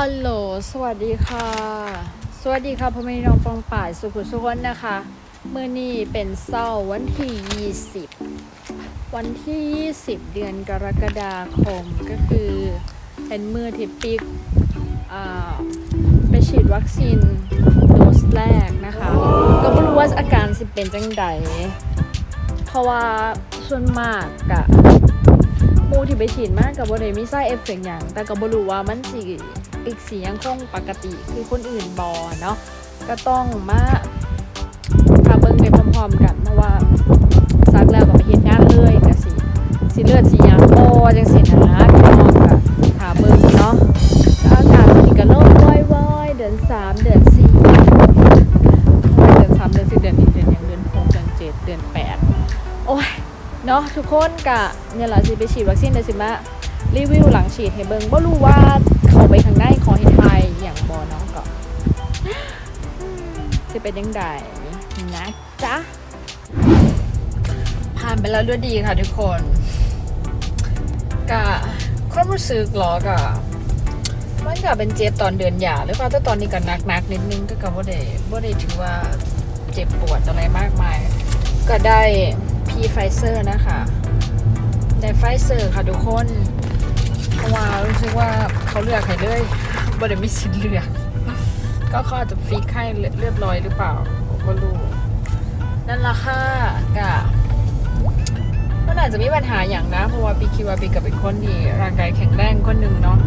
ฮัลโหล สวัสดีค่ะ สวัสดีค่ะพ่อแม่พี่น้องฟองป่ายสุขุสุขนนะคะ เมื่อนี้เป็นเศร้าวันที่ 20 วันที่ 20 เดือนกรกฎาคมก็คือเป็นมือที่ปิกอ่าไปฉีดวัคซีนโดสแรกนะคะ ก็ไม่รู้ว่าอาการสิเป็นจังใดเพราะว่าส่วนมากกะมูที่ไปฉีดมากกับบ่ได้มีไส้เอฟเฟกอย่าง แต่ก็บ่รู้ว่ามันสิ อีกสียังคงปกติคือคนอื่นบอเนาะก็ต้องมาทาเบิ่งไปพร้อมๆกันเพราะว่าซักแล้วก็ไปเฮ็ดงานเลยก็สิสิเลือดสิหยังบ่จังซี่นะพี่น้องก็หาเบิ่งเนาะอากาศมันก็เริ่มว่อยๆเดือน3เดือน4เดือน3เดือน4เดือน1เดือนหยังเดือน6เดือน7เดือน8โอ้ยเนาะทุกคนกะเนี่ยแหละสิไปฉีดวัคซีนเดี๋ยวสิมา รีวิวหลังฉีดให้เบิงบ่รู้ว่าเขาไปทางได้ขอให้ทยอย่างบอเนาะก็สิเป็นยังไงนะจ๊ะผ่านไปแล้วด้วยดีค่ะทุกคนกะความรู้สึกหรอกะมันก็เป็นเจ็บตอนเดือนหย่าหรือเปล่าแต่ตอนนี้ก็นักนักๆนิดนึงก็ก็บ่าได้บ่ได้ถือว่าเจ็บปวดอะไรมากมาย ก็ได้พีไฟเซอร์นะคะ ได้ไฟเซอร์ค่ะทุกคน ราะว่ารู้สึกว่าเขาเลือกให้เลยบ่ไมีสิทธิ์เลือกก็เขาอาจจะฟิกให้เรียบร้อยหรือเปล่าผมก็รู้นั่นละค่ะกะมันอาจจะมีปัญหาอย่างนะ เพราะว่าปีคิดว่าปีกับเป็นคนที่ร่างกายแข็งแรงคนหนึ่งเนาะ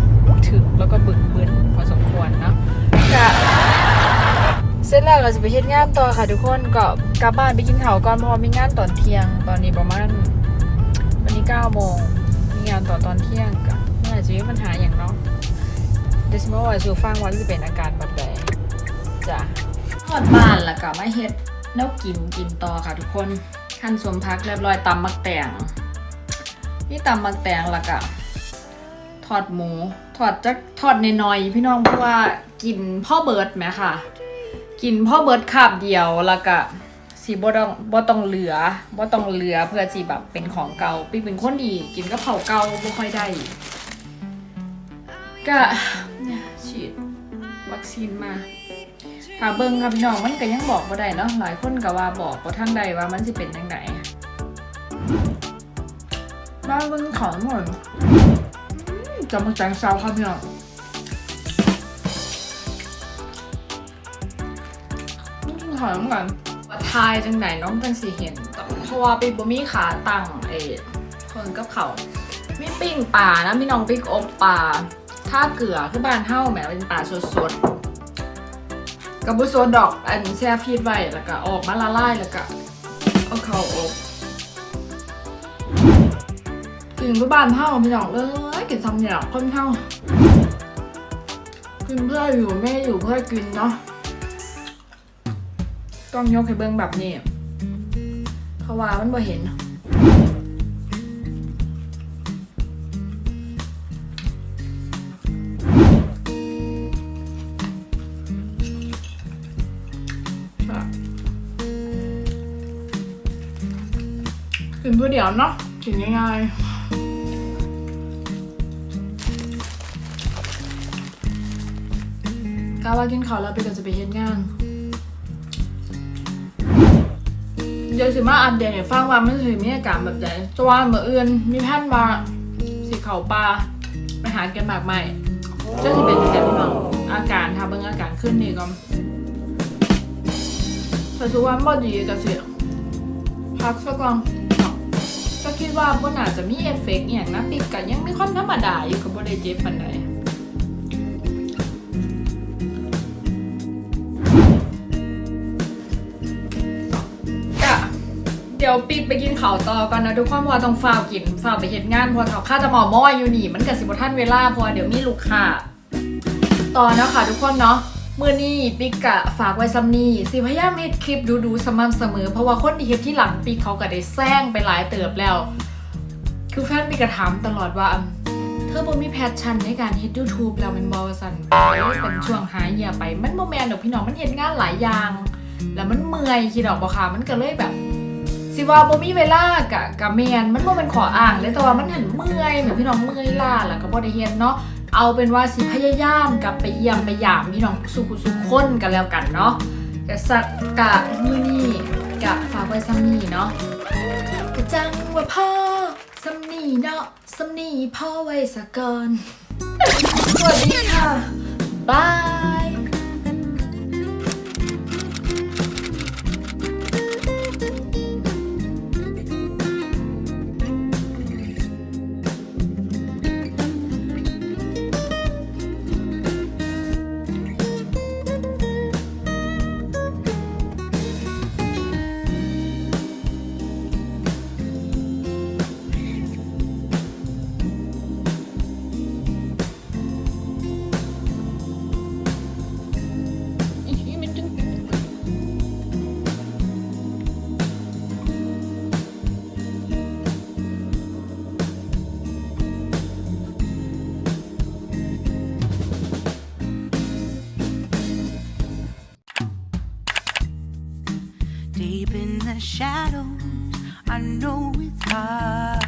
ถึกแล้วก็บึกบึนพอสมควรเนาะกะเสร็จแล้วเราจะไปเฮ็ดงานต่อค่ะทุกคนก็กลับบ้านไปกินข้าวก่อนเพราะว่ามีงานตอนเที่ยง ตอนนี้ประมาณวันนี้9โมงมีงานต่อตอนเที่ยงก็ไม่ อาจจะมีปัญหาอย่างเนาะเดสมาว่าสู่ฟังว่าจะเป็นอาการแบบใดจ้ะทอดบ้านแล้วก็มาเฮ็ดแนวกินกินต่อค่ะทุกคนขั้นสวมพักเรียบร้อยตำมักแตงนี่ตำมักแตงแล้วก็ทอดหมูทอดจักทอดน้อยพี่น้องเพราะว่ากินพ่อเบิร์ดไหมค่ะ กินพ่อเบิร์ดคาบเดียวแล้วก็สีบ่ต้องบ่ต้องเหลือบ่ต้องเหลือเพื่อสิแบบเป็นของเก่าปีเป็นคนดีกินกับเผาเก่าบ่ค่อยได้ ก็เนี่ยฉีดวัคซีนมาถ้าเบิ่งค่ะพี่น้องมันก็ยังบอกบ่ได้เนาะหลายคนก็ว่าบอกบ่ทางใดว่ามันสิเป็นจังไดมาเบิ่งของหมดจะมาแจงเซาครับพี่น้องถามก่อนว่าทายจังไหนน้องจังสีเห็นเพราะว่าปีบมีขาตั้งเอคนกับเขามีปิ้งป่านะพี่น้องปิ้งอบป่า ท่าเกลือคือบ้านเฮ้าแหมเป็นป่าสดๆกับบุโซดอกอันแช่ฟีดไว้แล้วก็ออกมาละลายแล้วก็เอาเข้าอบกินก็บ้านเฮ้าพี่น้องเลยกินทำเนี่ยคนเฮ้ากินเพื่ออยู่ไม่อยู่เพื่อกินเนาะต้องยกให้เบิ้งแบบนี้เพราะว่ามันบ่เห็น กินเพื่อเดี๋ยวเนาะกินง่ายๆกาว่ากินข้าวแล้วไปก็จะไปเฮ็ดงานเดี๋ยวสิมาอัปเดตให้ฟังว่ามันสิมีอาการแบบใดแตัวาเมื่ออื่นมีแพทย์มาสิเขาปลาไปหากันมากใหม่เจ้าสิเป็นจังไดพี่น้องอาการถ้าเบิ่งอาการขึ้นนี่ก็ถ้าสุวรรณบ่ดีก็สิพักซะก่อน คิดว่าบ่น่าจะมีเอฟเฟกต์อหย่างนะปิดก็ยังมีความธรรมดาอยู่ก็บ่ได้เจ็บปานใดเดี๋ยวปิดไปกินข้าวต่อก่อนนะทุกคนเพราะว่าต้องฝ้าวกินฝ้าวไปเห็นงานเพราะเขาค่าจะหมอม้อยอยู่นี่มันกับสิบท่านเวลาเพราะว่าเดี๋ยวมีลูกค้าต่อนะคะทุกคนเนาะ มื่อนี้ปิกกะฝากไว้ซ้ำนี่สิพยายามเฮ็ดคลิปดูๆสม่ำเสมอ เพราะว่าคนที่เฮ็ดที่หลังปิกเขาก็ได้แซงไปหลายเติบแล้ว คือแฟนปิกก็ถามตลอดว่าเธอบ่มีแพชชั่นในการเฮ็ด YouTube แล้วมันบอสันเลยเป็นช่วงหายเหี่ยไปมันบ่แม่นดอกพี่น้องมันเฮ็ดงานหลายอย่าง แล้วมันเมื่อยคิดออกบ่คะมันก็เลยแบบ สิว่าบ่มีเวลากะกะแมนมันบ่เป็นขออ้างเลยแต่ว่ามันหันเมื่อยแบบพี่น้องเมื่อยล้าแล้วก็บ่ได้เฮ็ดเนาะ เอาเป็นว่าสิพยายามกลับไปเยี่ยมไปยามพี่น้องสุขุสุขคนกันแล้วกันเนาะกะสักกะมือนี่กะฝากไว้ซัมนี่เนาะกะจังว่าพ่อซัมนี่เนาะซัมนี่พ่อไว้สะก่อนสวัสดีค่ะบาย shadows. I know it's hard.